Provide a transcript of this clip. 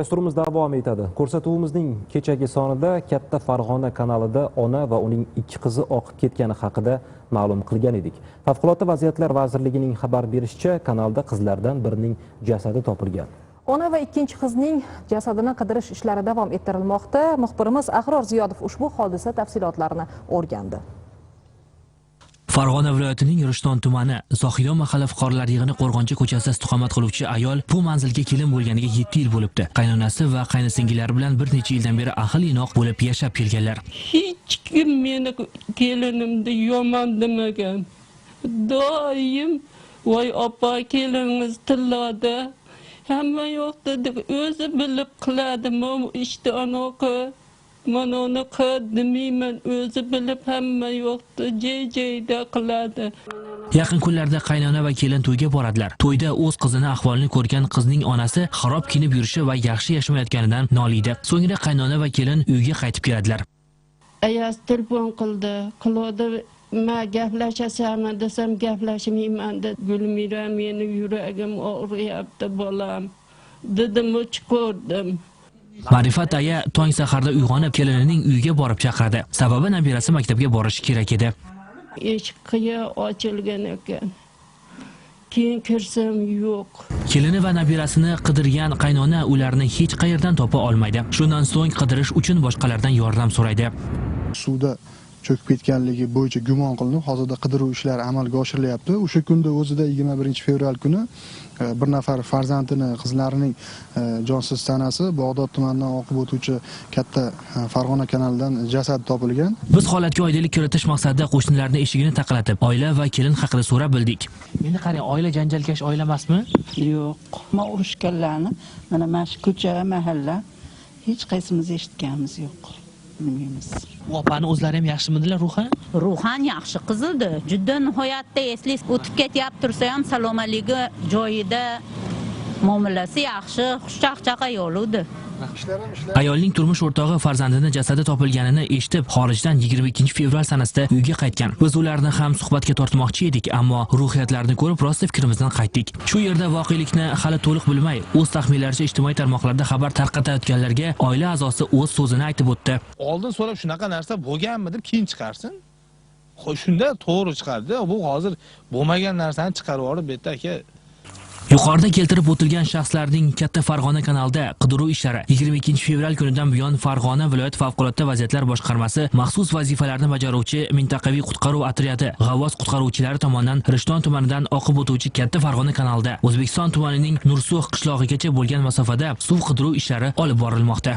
Dasturimiz davom etadi. Ko'rsatuvimizning kechagi sonida Katta Farg'ona kanalida ona va uning ikki qizi oqib ketgani haqida ma'lum qilgan edik. Favqulodda vaziyatlar vazirligining xabar berishicha, kanalda qizlardan birining jasadi topilgan. Ona va ikkinchi qizning jasadini qidirish ishlari davom ettirilmoqda. Muxbirimiz Ahror Ziyodov ushbu hodisa tafsilotlarini o'rgandi. Farg'ona viloyatining Rishton tumani Zohidon mahalla fuqarolar yig'ini Qo'rg'onchi ko'chasida istiqomat qiluvchi ayol bu manzilga kelin bo'lganiga 7 yil bo'libdi. Qaynonasi va qaynosingillari bilan bir necha yildan beri ahil inoq bo'lib yashab kelganlar. hech kim meni kelinimni yomon demagan doim voy opa keliningiz tilloda hamma yoqda deb o'zi bilib qiladi mana ishni anaqa mana unaqa demayman o'zi bilib hamma yoqda joy joyda qiladi Yaqin kunlarda qaynona va kelin to'yga boradilar. To'yda o'z qizini ahvolini ko'rgan qizning onasi xarob kiyinib yurishi va yaxshi yashamayotganidan noliydi. So'ngra qaynona va kelin uyga qaytib keladilar. ayasi telefon qildi qiladi ma gaplashasanmi desam gaplashmayman dedi gulmira meni yuragim og'riyapti bolam dedim uch ko'rdim Ma'rifat aya tong saharda uyg'onib kelinining uyiga borib chaqiradi. Sababi nabirasi maktabga borishi kerak edi. eshik qiya ochilgan ekan keyin kirsam yo'q Kelini va nabirasini qidirgan qaynona ularni hech qayerdan topa olmaydi. Shundan so'ng qidirish uchun boshqalardan yordam so'raydi. suvda cho'kib ketganligi bo'yicha gumon qilinib hozirda qidiruv ishlari amalga oshirilyapti o'sha kunda o'zida 21 fevral kuni e, bir nafar farzandini qizlarining e, jonsiz tanasi bog'dod tumanidan oqib o'tuvchi katta e, farg'ona kanalidan jasad topilgan Biz holatga oydinlik kiritish maqsadida qo'shnilarning eshigini taqalatib, oila va kelin haqida so'rab bildik. Endi qarang, oila janjalkash oila emasmi? yo'q ma urushganlarni mana mana shu ko'cha mahalla hech qaysimiz eshitganimiz yo'q bilmaymiz. Opani o'zlari ham yaxshimidilar ruhan? ruhan yaxshi qizildi. Juda nihoyatda esli o'tib ketyapti tursa ham salomatligi joyida muomalasi yaxshi xushchaqchaq ayol edi Ayolning turmush o'rtog'i farzandini jasadi topilganini eshitib, xorijdan 22 fevral sanasida uyga qaytgan. Biz ularni ham suhbatga tortmoqchi edik, ammo ruhiyatlarini ko'rib rost fikrimizdan qaytdik. Shu yerda voqelikni hali to'liq bilmay, o'z taxminlaricha ijtimoiy tarmoqlarda xabar tarqatayotganlarga oila a'zosi o'z so'zini aytib o'tdi. oldin so'rab shunaqa narsa bo'lganmi deb keyin chiqarsin Xo'sh, shunda to'g'ri chiqadi bu hozir bo'lmagan narsani chiqarib yuborib bu yerda aka Yuqorida keltirib o'tilgan shaxslarning Katta Farg'ona kanalida qidiruv ishlari 22 fevral kunidan buyon Farg'ona viloyat favqulodda vaziyatlar boshqarmasi maxsus vazifalarni bajaruvchi mintaqaviy qutqaruv otryadi g'avvos qutqaruvchilari tomonidan Rishton tumanidan oqib o'tuvchi Katta Farg'ona kanalida O'zbekiston tumanining Nursuh qishlog'igacha bo'lgan masofada suv qidiruv ishlari olib borilmoqda.